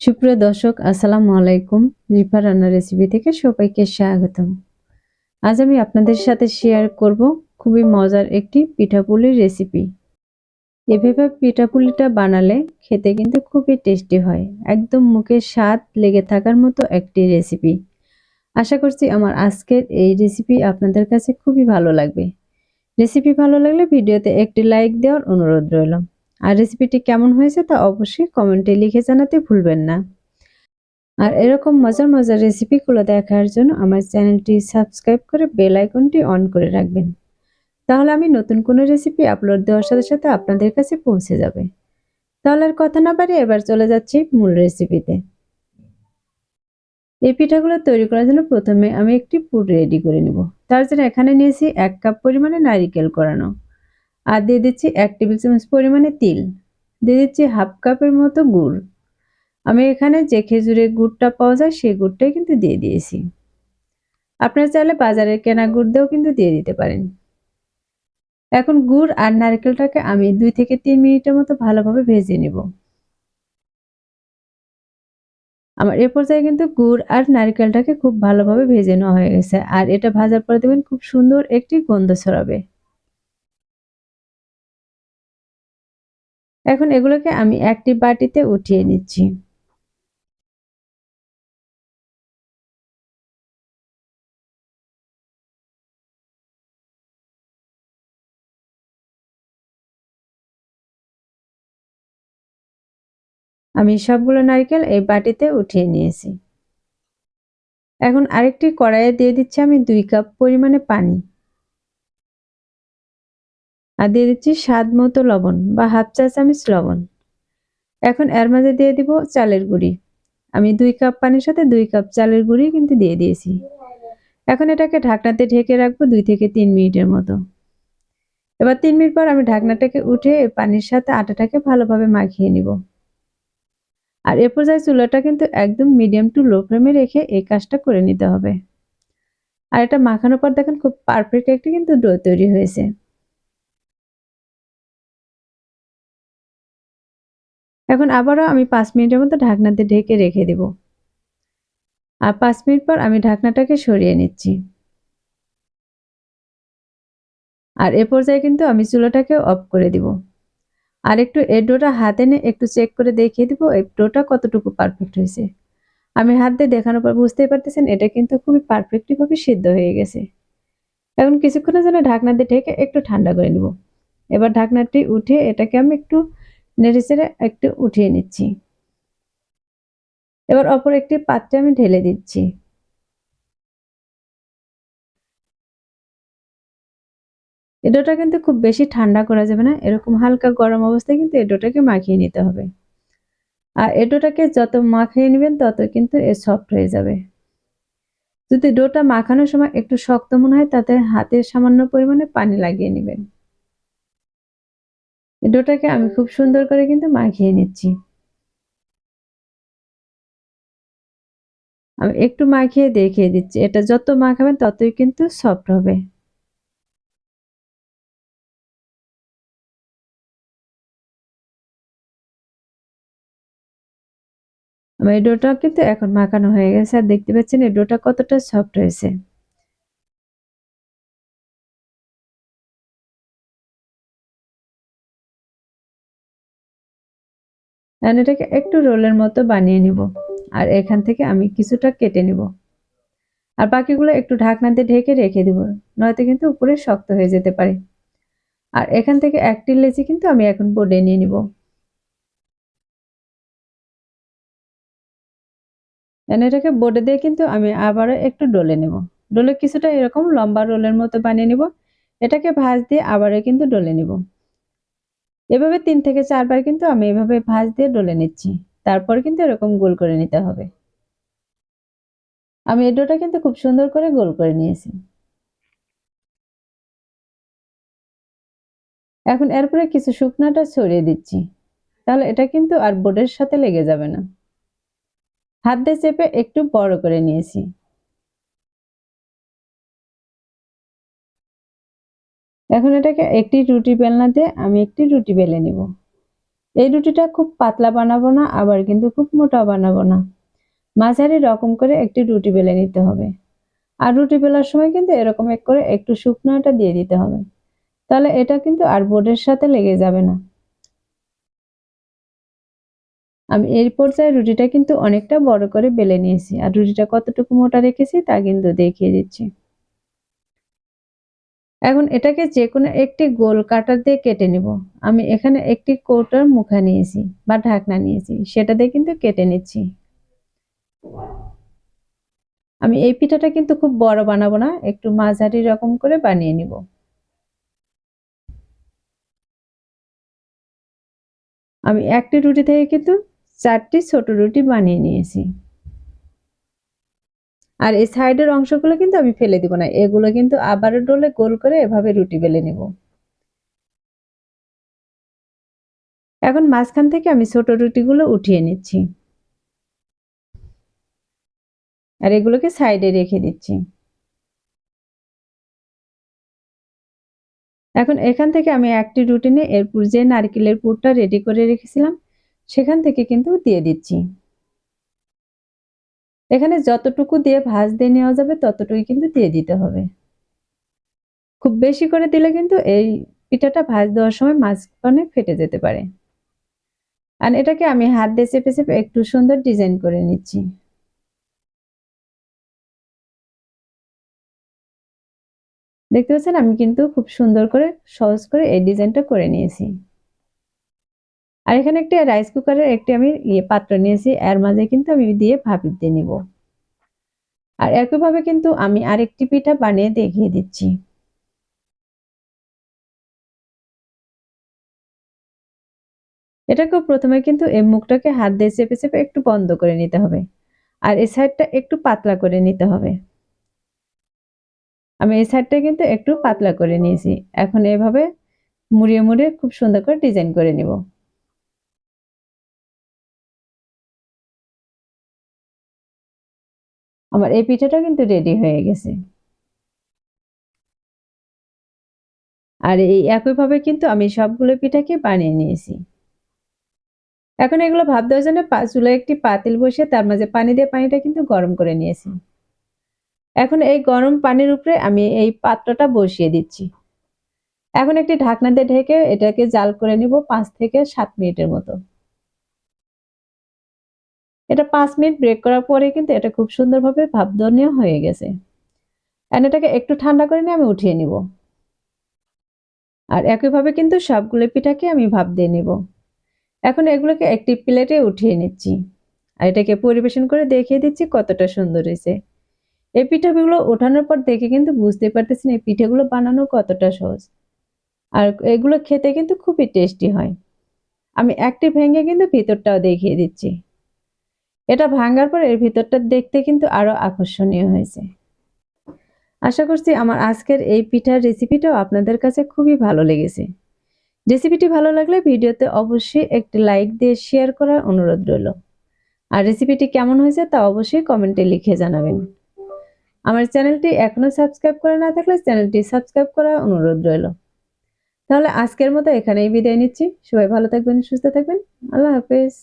সুপ্রিয় দর্শক, আসসালামু আলাইকুম। রিফা রান্না রেসিপি থেকে সবাইকে স্বাগতম। আজ আমি আপনাদের সাথে শেয়ার করব খুবই মজার একটি পিঠাপুলির রেসিপি এভাবে পিঠাপুলিটা বানালে খেতে কিন্তু খুবই টেস্টি হয়। একদম মুখে স্বাদ লেগে থাকার মতো একটি রেসিপি আশা করছি আমার আজকের এই রেসিপি আপনাদের কাছে খুবই ভালো লাগবে। রেসিপি ভালো লাগলে ভিডিওতে একটি লাইক দেওয়ার অনুরোধ রইল। আর রেসিপিটি কেমন হয়েছে তা অবশ্যই কমেন্টে লিখে জানাতে ভুলবেন না। আর এরকম মজার মজার রেসিপিগুলো দেখার জন্য আমার চ্যানেলটি সাবস্ক্রাইব করে বেল আইকনটি অন করে রাখবেন। তাহলে আমি নতুন কোনো রেসিপি আপলোড দেওয়ার সাথে সাথে আপনাদের কাছে পৌঁছে যাবে। তাহলে আর কথা না পারি এবার চলে যাচ্ছি মূল রেসিপিতে এই পিঠাগুলো তৈরি করার জন্য প্রথমে আমি একটি পুর রেডি করে নেব। তার জন্য এখানে নিয়েছি এক কাপ পরিমাণে নারিকেল করানো। আর দিয়ে দিচ্ছি এক টেবিল চামচ পরিমাণে তিল। দিয়ে দিচ্ছি হাফ কাপের মতো গুড়। আমি এখানে যে খেজুরের গুড়টা পাওয়া যায় সেই গুড়টাই কিন্তু দিয়ে দিয়েছি। আপনারা চাইলে বাজারের কেনা গুড় দিয়েও কিন্তু দিয়ে দিতে পারেন। এখন গুড় আর নারকেলটাকে আমি দুই থেকে তিন মিনিটের মতো ভালোভাবে ভেজে নেব। আমার এ পর্যায়ে কিন্তু গুড় আর নারকেলটাকে খুব ভালোভাবে ভেজে নেওয়া হয়ে গেছে। আর এটা ভাজার পরে দেবেন খুব সুন্দর একটি গন্ধ ছড়াবে। এখন এগুলোকে আমি একটি বাটিতে উঠিয়ে নিচ্ছি। আমি সবগুলো নারকেল এই বাটিতে উঠিয়ে নিয়েছি। এখন আরেকটি কড়াইয়ে দিয়ে দিচ্ছি আমি দুই কাপ পরিমাণে পানি। আর দিয়ে দিচ্ছি স্বাদ মতো লবণ বা হাফ চা চামচ লবণ। এখন এর মাঝে দিয়ে দিব চালের গুঁড়ি। আমি দুই কাপ পানির সাথে দুই কাপ চালের গুঁড়ি কিন্তু দিয়ে দিয়েছি। এখন এটাকে ঢাকনাতে ঢেকে রাখব দুই থেকে তিন মিনিটের মতো। এবার তিন মিনিট পর আমি ঢাকনাটাকে উঠে পানির সাথে আটাটাকে ভালোভাবে মাখিয়ে নিব। আর এ পর্যায়ে চুলাটা কিন্তু একদম মিডিয়াম টু লো ফ্লেমে রেখে এই কাজটা করে নিতে হবে। আর এটা মাখানোর পর দেখেন খুব পারফেক্ট একটি কিন্তু ডো তৈরি হয়েছে। এখন আবারও আমি পাঁচ মিনিটের মতো ঢাকনাতে ঢেকে রেখে দেব। আর পাঁচ মিনিট পর আমি ঢাকনাটাকে সরিয়ে নিচ্ছি। আর এ পর্যায়ে কিন্তু আমি চুলাটাকে অফ করে দিব। আর একটু এই ডোটা হাতে নিয়ে একটু চেক করে দেখিয়ে দিব এই ডোটা কতটুকু পারফেক্ট হয়েছে। আমি হাত দিয়ে দেখানোর পর বুঝতেই পারতেছেন, এটা কিন্তু খুবই পারফেক্টলিভাবে সিদ্ধ হয়ে গেছে। এখন কিছুক্ষণের জন্য ঢাকনা দিয়ে ঢেকে একটু ঠান্ডা করে নিব। এবার ঢাকনাটি উঠে এটাকে আমি একটু নেড়ে চেড়ে একটু উঠিয়ে নিচ্ছি। এবার অপর একটি পাত্রে আমি ঢেলে দিচ্ছি। এই ডোটা কিন্তু খুব বেশি ঠান্ডা করা যাবে না, এরকম হালকা গরম অবস্থায় কিন্তু এই ডোটাকে মাখিয়ে নিতে হবে। আর এই ডোটাকে যত মাখিয়ে নেবেন তত কিন্তু এ সফট হয়ে যাবে। যদি ডোটা মাখানোর সময় একটু শক্ত মনে হয়, তাতে হাতে সামান্য পরিমাণে পানি লাগিয়ে নেবেন। ডোটাকে আমি খুব সুন্দর করে কিন্তু মাখিয়ে নিচ্ছি। আমি একটু মাখিয়ে দেখিয়ে দিচ্ছি। এটা যত মাখাবেন ততই কিন্তু সফট হবে। আমার এই ডোটা কিন্তু এখন মাখানো হয়ে গেছে। আর দেখতে পাচ্ছেন এই ডোটা কতটা সফট হয়েছে। এটাকে একটু রোলের মতো বানিয়ে নিব। আর এখান থেকে আমি কিছুটা কেটে নিব। আর বাকিগুলো একটু ঢাকনা দিয়ে ঢেকে রেখে দিব, নয়তো কিন্তু উপরে শক্ত হয়ে যেতে পারে। আর এখান থেকে একটি লেচি কিন্তু আমি এখন বোর্ডে নিয়ে নিব। এটাকে বোর্ডে দিয়ে কিন্তু আমি আবারও একটু ডলে নেব। ডলে কিছুটা এরকম লম্বা রোলের মতো বানিয়ে নিব। এটাকে ভাজ দিয়ে আবারও কিন্তু ডলে নিব। এভাবে তিন থেকে চারবার কিন্তু আমি এভাবে ভাঁজ দিয়ে ডলে নিচ্ছি। তারপর কিন্তু এরকম গোল করে নিতে হবে। আমি এই ডোটা কিন্তু খুব সুন্দর করে গোল করে নিয়েছি। এখন এরপরে কিছু শুকনাটা ছড়িয়ে দিচ্ছি। তাহলে এটা কিন্তু আর বোর্ডের সাথে লেগে যাবে না। হাত দিয়ে চেপে একটু বড় করে নিয়েছি। এখন এটাকে একটি রুটি বেলনা দিয়ে আমি একটি রুটি বেলে নিব। এই রুটিটা খুব পাতলা বানাবো না, আবার কিন্তু খুব মোটা বানাবো না। মাঝারি রকম করে একটি রুটি বেলে নিতে হবে। আর রুটি বেলার সময় কিন্তু এরকম এক করে একটু শুকনোটা দিয়ে দিতে হবে। তাহলে এটা কিন্তু আর বোর্ডের সাথে লেগে যাবে না। আমি এই পর্যায়ে রুটিটা কিন্তু অনেকটা বড় করে বেলে নিয়েছি। আর রুটিটা কতটুকু মোটা রেখেছি তা কিন্তু দেখিয়ে দিচ্ছি। এখন এটাকে যে কোনো একটি গোল কাটার দিয়ে কেটে নেব। আমি এখানে একটি কৌটার মুখা নিয়েছি বা ঢাকনা নিয়েছি, সেটা দিয়ে কিন্তু কেটে নিচ্ছি। আমি এই পিঠাটা কিন্তু খুব বড় বানাবো না, একটু মাঝারি রকম করে বানিয়ে নিব। আমি একটি রুটি থেকে কিন্তু চারটি ছোট রুটি বানিয়ে নিয়েছি। আর এই সাইডের অংশগুলো কিন্তু আমি ফেলে দিব না। এগুলো কিন্তু আবার ডলে গোল করে এভাবে রুটি বেলে নিব। এখন মাঝখান থেকে আমি ছোট রুটিগুলো উঠিয়ে নিচ্ছি। আর এগুলোকে সাইডে রেখে দিচ্ছি। এখন এখান থেকে আমি একটি রুটি নিয়ে এরপর যে নারকেলের পুরটা রেডি করে রেখেছিলাম, সেখান থেকে কিন্তু দিয়ে দিচ্ছি। এখানে যতটুকু দিয়ে ভাজ দিয়ে নেওয়া যাবে ততটুকুই কিন্তু দিয়ে দিতে হবে। খুব বেশি করে দিলে কিন্তু এই পিঠাটা ভাজ দেওয়ার সময় মাঝখানে ফেটে যেতে পারে। আর এটাকে আমি হাত দিয়ে চেপে চেপে একটু সুন্দর ডিজাইন করে নিচ্ছি। দেখতে পাচ্ছেন আমি কিন্তু খুব সুন্দর করে সহজ করে এই ডিজাইনটা করে নিয়েছি। আর এখানে একটি রাইস কুকারের একটি আমি ইয়ে পাত্র নিয়েছি। এর মাঝে কিন্তু আমি দিয়ে ভাপ দিয়ে নিব। আর একইভাবে কিন্তু আমি আরেকটি পিঠা বানিয়ে দেখিয়ে দিচ্ছি। এটাকেও প্রথমে কিন্তু এই মুখটাকে হাত দিয়ে চেপে চেপে একটু বন্ধ করে নিতে হবে। আর এই সাইডটা একটু পাতলা করে নিতে হবে। আমি এই সাইডটা কিন্তু একটু পাতলা করে নিয়েছি। এখন এভাবে মুড়িয়ে মুড়িয়ে খুব সুন্দর করে ডিজাইন করে নিব। আমার এই পিঠাটা কিন্তু রেডি হয়ে গেছে। আর এই একইভাবে কিন্তু আমি সবগুলো পিঠাকে বানিয়ে নিয়েছি। এখন এগুলো ভাব দেওয়ার জন্য চুলায় একটি পাতিল বসে তার মাঝে পানি দিয়ে পানিটা কিন্তু গরম করে নিয়েছি। এখন এই গরম পানির উপরে আমি এই পাত্রটা বসিয়ে দিচ্ছি। এখন একটি ঢাকনা দিয়ে ঢেকে এটাকে জাল করে নিব পাঁচ থেকে সাত মিনিটের মতো। এটা পাঁচ মিনিট ব্রেক করার পরে কিন্তু এটা খুব সুন্দরভাবে ভাবদনীয় হয়ে গেছে। এখন এটাকে একটু ঠান্ডা করে নিয়ে আমি উঠিয়ে নিব। আর একইভাবে কিন্তু সবগুলো পিঠাকে আমি ভাব দিয়ে নিব। এখন এগুলোকে একটি প্লেটে উঠিয়ে নিচ্ছি। আর এটাকে পরিবেশন করে দেখিয়ে দিচ্ছি কতটা সুন্দর হয়েছে। এই পিঠাগুলো ওঠানোর পর দেখে কিন্তু বুঝতে পারতেছেন এই পিঠেগুলো বানানো কতটা সহজ। আর এগুলো খেতে কিন্তু খুবই টেস্টি হয়। আমি একটি ভেঙে কিন্তু ভিতরটাও দেখিয়ে দিচ্ছি। এটা ভাঙার পর এর ভিতরটা দেখতে কিন্তু আরও আকর্ষণীয় হয়েছে। আশা করছি আমার আজকের এই পিঠার রেসিপিটাও আপনাদের কাছে খুবই ভালো লেগেছে। রেসিপিটি ভালো লাগলে ভিডিওতে অবশ্যই একটি লাইক দিয়ে শেয়ার করার অনুরোধ রইল। আর রেসিপিটি কেমন হয়েছে তা অবশ্যই কমেন্টে লিখে জানাবেন। আমার চ্যানেলটি এখনও সাবস্ক্রাইব করে না থাকলে চ্যানেলটি সাবস্ক্রাইব করার অনুরোধ রইল। তাহলে আজকের মতো এখানেই বিদায় নিচ্ছি। সবাই ভালো থাকবেন, সুস্থ থাকবেন। আল্লাহ হাফেজ।